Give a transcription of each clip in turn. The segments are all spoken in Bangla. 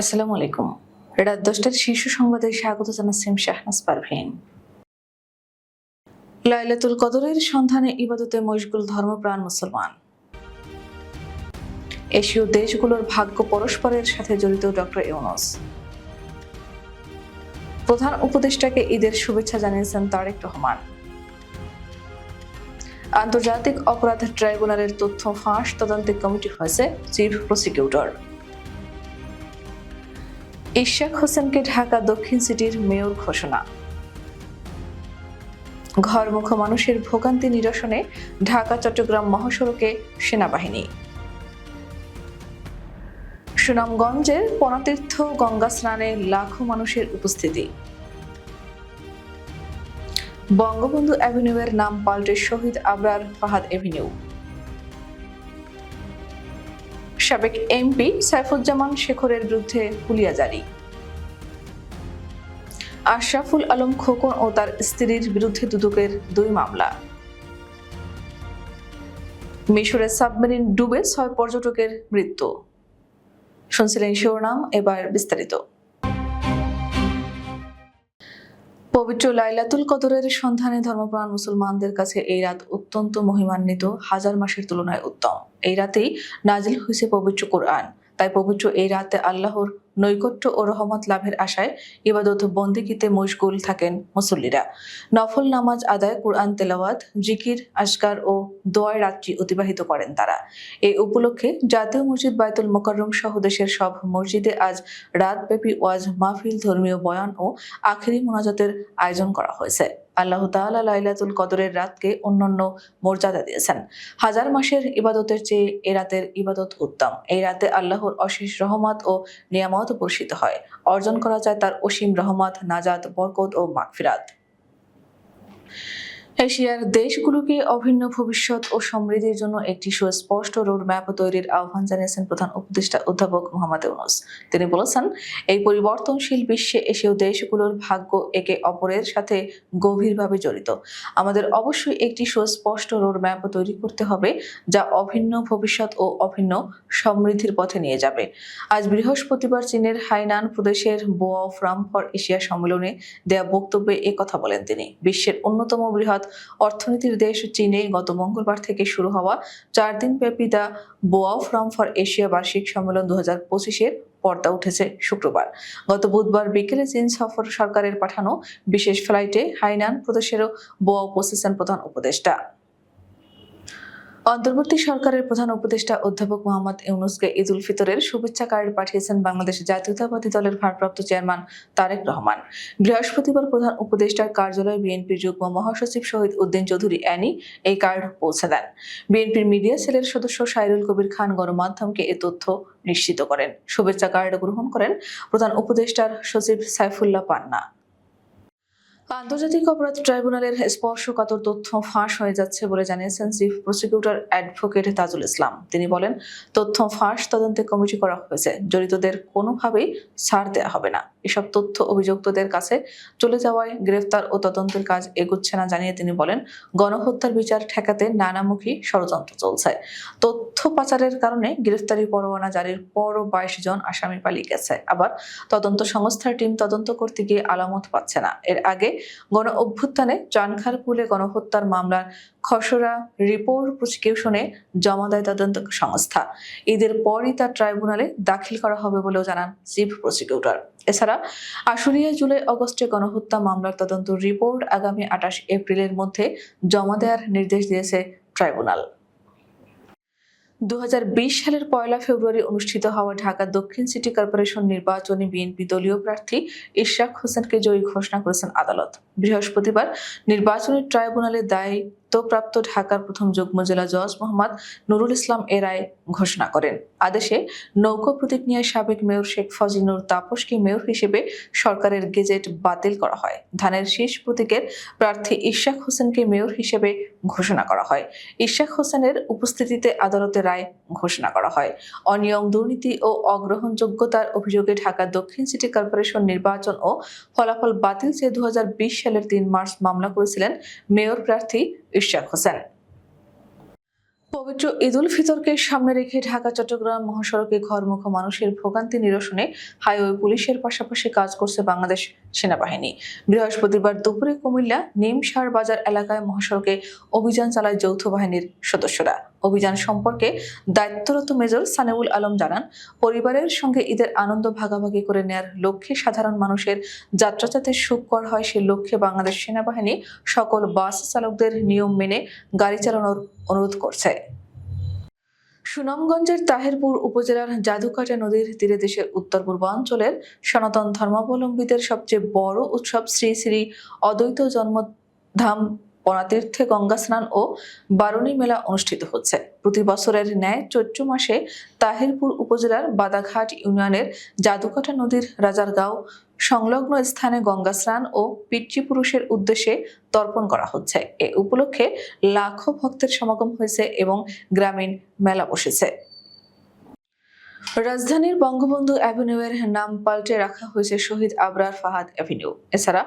আসসালামু আলাইকুম। রাত দশটার শীর্ষ সংবাদে স্বাগত জানাচ্ছেন শাহনাজ পারভীন। লাইলাতুল কদরের সন্ধানে ইবাদতে মশগুল ধর্মপ্রাণ মুসলমান। এশীয় দেশগুলোর ভাগ্য পরস্পরের সাথে জড়িত ডক্টর ইউনুস। প্রধান উপদেষ্টাকে ঈদের শুভেচ্ছা জানিয়েছেন তারেক রহমান। আন্তর্জাতিক অপরাধ ট্রাইব্যুনালের তথ্য ফাঁস তদন্তে কমিটি হয়েছে চিফ প্রসিকিউটর। ইশাক হোসেনকে ঢাকা দক্ষিণ সিটির মেয়র ঘোষণা। ঘরমুখ মানুষের ভোগান্তি নিরসনে ঢাকা, চট্টগ্রাম মহাসড়কে সেনাবাহিনী। সুনামগঞ্জের পনাতীর্থ গঙ্গা স্নানে লাখো মানুষের উপস্থিতি। বঙ্গবন্ধু অ্যাভিনিউয়ের নাম পাল্টে শহীদ আবরার ফাহাদ এভিনিউ সাবেক এমপি সাইফুজ্জামান শেখরের বিরুদ্ধে হুলিয়া জারি আশরাফুল আলম খোকন ও তার স্ত্রীর বিরুদ্ধে দুদকের দুই মামলা। মিশরের সাবমেরিন ডুবে ছয় পর্যটকের মৃত্যু। শুনছিলেন শিরোনাম, এবার বিস্তারিত। পবিত্র লাইলাতুল কদরের সন্ধানে ধর্মপ্রাণ মুসলমানদের কাছে এই রাত অত্যন্ত মহিমান্বিত, হাজার মাসের তুলনায় উত্তম। এই রাতেই নাজিল হয়েছে পবিত্র কোরআন। তাই পবিত্র এই রাতে আল্লাহর নৈকট্য ও রহমত লাভের আশায় ইবাদত বন্দিকিতে মশগুল থাকেন মুসল্লিরা। নফল নামাজ আদায়, কোরআন, তেলাওয়াত, জিকির আসকার ও দোয়ায় রাত্রি অতিবাহিত করেন তারা। এই উপলক্ষে জাতীয় মসজিদ বায়তুল মোকাররম সহ দেশের সব মসজিদে আজ রাতব্যাপী ওয়াজ মাহফিল ধর্মীয় বয়ান ও আখেরি মোনাজাতের আয়োজন করা হয়েছে। আল্লাহ তাআলা লাইলাতুল কদরের রাতকে অন্যান্য মর্যাদা দিয়েছেন। হাজার মাসের ইবাদতের চেয়ে এ রাতের ইবাদত উত্তম। এই রাতে আল্লাহর অশেষ রহমত ও নিয়ামত বর্ষিত হয়। অর্জন করা যায় তার অসীম রহমত, নাজাত, বরকত ও মাগফিরাত। এশিয়ার দেশগুলোকে অভিন্ন ভবিষ্যৎ ও সমৃদ্ধির জন্য একটি সুস্পষ্ট রোডম্যাপ তৈরির আহ্বান জানিয়েছেন প্রধান উপদেষ্টা অধ্যাপক মোহাম্মদ ইউনুস। তিনি বলেছেন, এই পরিবর্তনশীল বিশ্বে এশীয় দেশগুলোর ভাগ্য একে অপরের সাথে গভীরভাবে জড়িত। আমাদের অবশ্যই একটি সুস্পষ্ট রোডম্যাপ তৈরি করতে হবে, যা অভিন্ন ভবিষ্যৎ ও অভিন্ন সমৃদ্ধির পথে নিয়ে যাবে। আজ বৃহস্পতিবার চীনের হাইনান প্রদেশের বোয়া ফ্রাম ফর এশিয়া সম্মেলনে দেয়া বক্তব্যে কথা বলেন তিনি। বিশ্বের অন্যতম বৃহৎ অর্থনীতির দেশ চীনে গত মঙ্গলবার থেকে শুরু হওয়া চার দিন ব্যাপী the Boao forum for Asia বার্ষিক সম্মেলন দু হাজার পঁচিশের পর্দা উঠেছে শুক্রবার। গত বুধবার বিকেলে চীন সফর সরকারের পাঠানো বিশেষ ফ্লাইটে হাইনান প্রদেশেরও বোয়া পৌঁছেছেন প্রধান উপদেষ্টা। অন্তর্বর্তী সরকারের প্রধান উপদেষ্টা অধ্যাপক মোহাম্মদ ইউনুসকে ঈদ উল ফিতরের শুভেচ্ছা কার্ড পাঠিয়েছেন বাংলাদেশ জাতীয়তাবাদী দলের ভারপ্রাপ্ত চেয়ারম্যান তারেক রহমান। বৃহস্পতিবার প্রধান উপদেষ্টার কার্যালয়ে বিএনপির যুগ্ম মহাসচিব শহীদ উদ্দিন চৌধুরী অ্যানি এই কার্ড পৌঁছে দেন। বিএনপির মিডিয়া সেলের সদস্য সাইরুল কবির খান গণমাধ্যমকে এ তথ্য নিশ্চিত করেন। শুভেচ্ছা কার্ড গ্রহণ করেন প্রধান উপদেষ্টার সচিব সাইফুল্লাহ পান্না। আন্তর্জাতিক অপরাধ ট্রাইব্যুনালের স্পর্শকাতর তথ্য ফাঁস হয়ে যাচ্ছে বলে জানিয়েছেন chief prosecutor advocate Tajul Islam. তিনি বলেন, তথ্য ফাঁস তদন্তে কমিটি করা হয়েছে। জড়িতদের কোনোভাবেই ছাড় দেওয়া হবে না। এসব তথ্য অভিযুক্তদের কাছে চলে যাওয়ায় গ্রেফতার ও তদন্তের কাজ এগুচ্ছে না জানিয়ে তিনি বলেন, গণহত্যার বিচার ঠেকাতে নানামুখী ষড়যন্ত্র চলছে। তথ্য পাচারের কারণে গ্রেফতারি পরোয়ানা জারির পরও বাইশ জন আসামি পালিয়ে গেছে। আবার তদন্ত সংস্থার টিম তদন্ত করতে গিয়ে আলামত পাচ্ছে না। এর আগে গণ অভ্যুত্থানে চানখারপুলে গণহত্যার মামলার খসড়া রিপোর্ট প্রসিকিউশনে জমা দেয় তদন্ত সংস্থা। ঈদের পরই তা ট্রাইব্যুনালে দাখিল করা হবে বলেও জানান চিফ প্রসিকিউটর। এছাড়া আশুলিয়া জুলাই অগস্টে গণহত্যা মামলার তদন্ত রিপোর্ট আগামী আঠাশ এপ্রিলের মধ্যে জমা দেওয়ার নির্দেশ দিয়েছে ট্রাইব্যুনাল। দুহাজার বিশ সালের পয়লা ফেব্রুয়ারি অনুষ্ঠিত হওয়া ঢাকা দক্ষিণ সিটি কর্পোরেশন নির্বাচনে বিএনপি দলীয় প্রার্থী ইশরাক হোসেনকে জয়ী ঘোষণা করেছেন আদালত। বৃহস্পতিবার নির্বাচনী ট্রাইব্যুনালে দায়িত্বপ্রাপ্ত ঢাকার প্রথম যুগ্ম জেলা জজ মোহাম্মদ নুরুল ইসলাম এ রায় ঘোষণা করেন। আদেশে নৌকো প্রতিজ্ঞায় সাবেক মেয়র শেখ ফজিনুর তাপসকে মেয়র হিসেবে সরকারের গেজেট বাতিল করা হয়। ধানের শীষ প্রতীকের প্রার্থী ইশাক হোসেনকে মেয়র হিসেবে ঘোষণা করা হয়। ইশাক হোসেনের উপস্থিতিতে আদালতে রায় ঘোষণা করা হয়। অনিয়ম, দুর্নীতি ও অগ্রহণযোগ্যতার অভিযোগে ঢাকা দক্ষিণ সিটি কর্পোরেশন নির্বাচন ও ফলাফল বাতিল চেয়ে দু হাজার বিশ সালের তিন মার্চ মামলা করেছিলেন মেয়র প্রার্থী ইশাক হোসেন। পবিত্র ঈদ উল ফিতরকে সামনে রেখে ঢাকা, চট্টগ্রাম মহাসড়কে ঘরমুখ মানুষের ভোগান্তি নিরসনে হাইওয়ে পুলিশের পাশাপাশি কাজ করছে বাংলাদেশ সেনাবাহিনী। বৃহস্পতিবার দুপুরে কুমিল্লা নিমসার বাজার এলাকায় মহাসড়কে অভিযান চালায় যৌথ বাহিনীর সদস্যরা। অভিযান সম্পর্কে দায়িত্বরত মেজর সানেউল আলম জানান, পরিবারের সঙ্গে ঈদের আনন্দ ভাগাভাগি করে নেয়ার লক্ষ্যে সাধারণ মানুষের যাত্রা যাতে সুখকর হয় সে লক্ষ্যে বাংলাদেশ সেনাবাহিনী সকল বাস চালকদের নিয়ম মেনে গাড়ি চালানোর অনুরোধ করছে। সুনামগঞ্জের তাহেরপুর উপজেলার জাদুকাটা নদীর তীরে দেশের উত্তর পূর্বাঞ্চলের সনাতন ধর্মাবলম্বীদের সবচেয়ে বড় উৎসব শ্রী শ্রী অদ্বৈত জন্মধাম পরাতীর্থে গঙ্গা স্নান ও বারুণী মেলা অনুষ্ঠিত হচ্ছে। প্রতি বছরের ন্যায় চৈত্র মাসে তাহিরপুর উপজেলার বাদাঘাট ইউনিয়নের জাদুকাটা নদীর রাজারগাঁও সংলগ্ন স্থানে গঙ্গা স্নান ও পিতৃপুরুষের উদ্দেশ্যে তর্পণ করা হচ্ছে। এ উপলক্ষে লাখো ভক্তের সমাগম হয়েছে এবং গ্রামীণ মেলা বসেছে। রাজধানীর বঙ্গবন্ধু অ্যাভিনিউয়ের নাম পাল্টে রাখা হয়েছে শহীদ আবরার ফাহাদ অ্যাভিনিউ। এছাড়া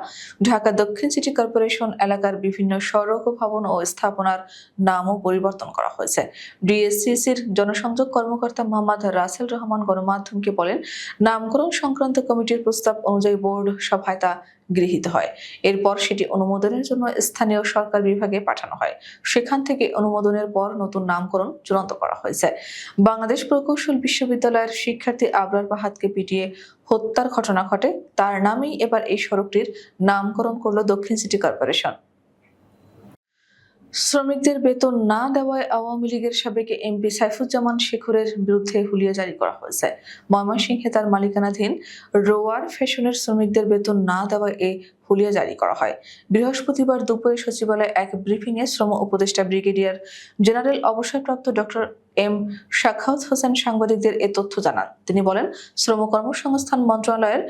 ঢাকা দক্ষিণ সিটি কর্পোরেশন এলাকার বিভিন্ন সড়ক, ভবন ও স্থাপনার নামও পরিবর্তন করা হয়েছে। ডিএসসিসির জনসংযোগ কর্মকর্তা মোহাম্মদ রাসেল রহমান গণমাধ্যমকে বলেন, নামকরণ সংক্রান্ত কমিটির প্রস্তাব অনুযায়ী বোর্ড সভায় তা গৃহীত হয়। এরপর সেটি অনুমোদনের জন্য স্থানীয় সরকার বিভাগে পাঠানো হয়। সেখান থেকে অনুমোদনের পর নতুন নামকরণ চূড়ান্ত করা হয়েছে। বাংলাদেশ প্রকৌশল বিশ্ববিদ্যালয়ের শিক্ষার্থী আবরার বাহাদকে পিটিয়ে হত্যার ঘটনা ঘটে। তার নামেই এবার এই সড়কটির নামকরণ করল দক্ষিণ সিটি কর্পোরেশন। শ্রমিকদের বেতন না দেওয়ায় আওয়ামী লীগের সাবেক এমপি সাইফুজ্জামান শেখরের বিরুদ্ধে হুলিয়া জারি করা হয়েছে। ময়মনসিংহে তার মালিকানাধীন রোয়ার ফ্যাশনের শ্রমিকদের বেতন না দেওয়ায় এই হুলিয়া জারি করা হয়। বৃহস্পতিবার দুপুরে সচিবালয়ে এক ব্রিফিংয়ে শ্রম উপদেষ্টা ব্রিগেডিয়ার জেনারেল অবসরপ্রাপ্ত ডক্টর এম শাখাউত হোসেন সাংবাদিকদের এ তথ্য জানান। তিনি বলেন, শ্রম কর্মসংস্থান মন্ত্রণালয়ের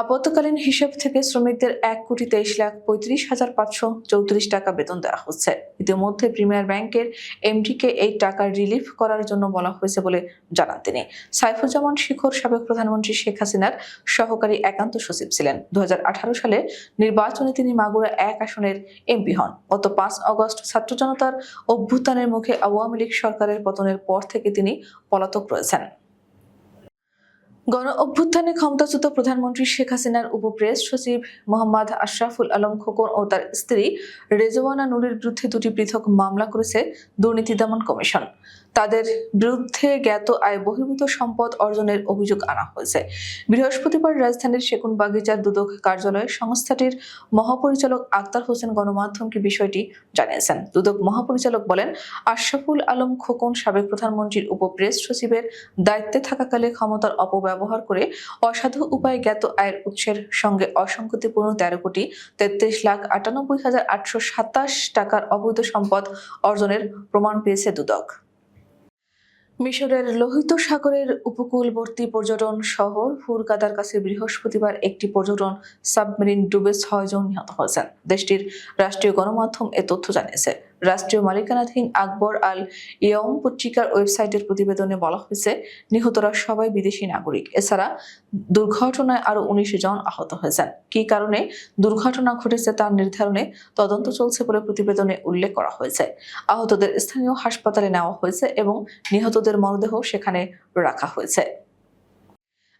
আপতকালীন হিসাব থেকে শ্রমিকদের এক কোটি তেইশ লাখ পঁয়ত্রিশ হাজার পাঁচশো চৌত্রিশ টাকা বেতন দেওয়া হচ্ছে। ইতিমধ্যে প্রিমিয়ার ব্যাংকের এমডিকে এই টাকা রিলিফ করার জন্য বলা হয়েছে বলে জানান তিনি। সাইফুজ্জামান শিখর সাবেক প্রধানমন্ত্রী শেখ হাসিনার সহকারী একান্ত সচিব ছিলেন। দু হাজার আঠারো সালে নির্বাচনে তিনি মাগুরা এক আসনের এমপি হন। গত পাঁচ অগস্ট ছাত্র জনতার অভ্যুত্থানের মুখে আওয়ামী লীগ সরকারের পতনের পর থেকে তিনি পলাতক রয়েছেন। গণ অভ্যুত্থানে ক্ষমতাচ্যুত প্রধানমন্ত্রী শেখ হাসিনার উপপ্রেস সচিব মোহাম্মদ আশরাফুল আলম খোকন ও তার স্ত্রী রেজওয়ানা নুরের বিরুদ্ধে দুটি পৃথক মামলা করেছে দুর্নীতি দমন কমিশন। তাদের বিরুদ্ধে জ্ঞাত আয় বহির্ভূত সম্পদ অর্জনের অভিযোগ আনা হয়েছে। বৃহস্পতিবার রাজধানীর সেগুন বাগিচার দুদক কার্যালয়ে সংস্থাটির মহাপরিচালক আক্তার হোসেন গণমাধ্যমকে বিষয়টি জানিয়েছেন। দুদক মহাপরিচালক বলেন, আশরাফুল আলম খোকন সাবেক প্রধানমন্ত্রীর উপপ্রেস সচিবের দায়িত্বে থাকাকালে ক্ষমতার অপব্যবহার করে অসাধু উপায়ে জ্ঞাত আয়ের উৎসের সঙ্গে অসঙ্গতিপূর্ণ তেরো কোটি তেত্রিশ লাখ আটানব্বই হাজার আটশো সাতাশ টাকার অবৈধ সম্পদ অর্জনের প্রমাণ পেয়েছে দুদক। মিশরের লোহিত সাগরের উপকূলবর্তী পর্যটন শহর ফুরকাদার কাছে বৃহস্পতিবার একটি পর্যটন সাবমেরিন ডুবে ছয়জন নিহত হয়েছেন। দেশটির রাষ্ট্রীয় গণমাধ্যম এ তথ্য জানিয়েছে। রাষ্ট্রীয় মালিকানাধীন আকবর আল ইয়ং পত্রিকার ওয়েবসাইটের প্রতিবেদনে বলা হয়েছে, নিহতরা সবাই বিদেশি নাগরিক। এছাড়া দুর্ঘটনায় আরও উনিশ জন আহত হয়েছেন। কী কারণে দুর্ঘটনা ঘটেছে তার নির্ধারণে তদন্ত চলছে বলে প্রতিবেদনে উল্লেখ করা হয়েছে। আহতদের স্থানীয় হাসপাতালে নেওয়া হয়েছে এবং নিহতদের মরদেহ সেখানে রাখা হয়েছে।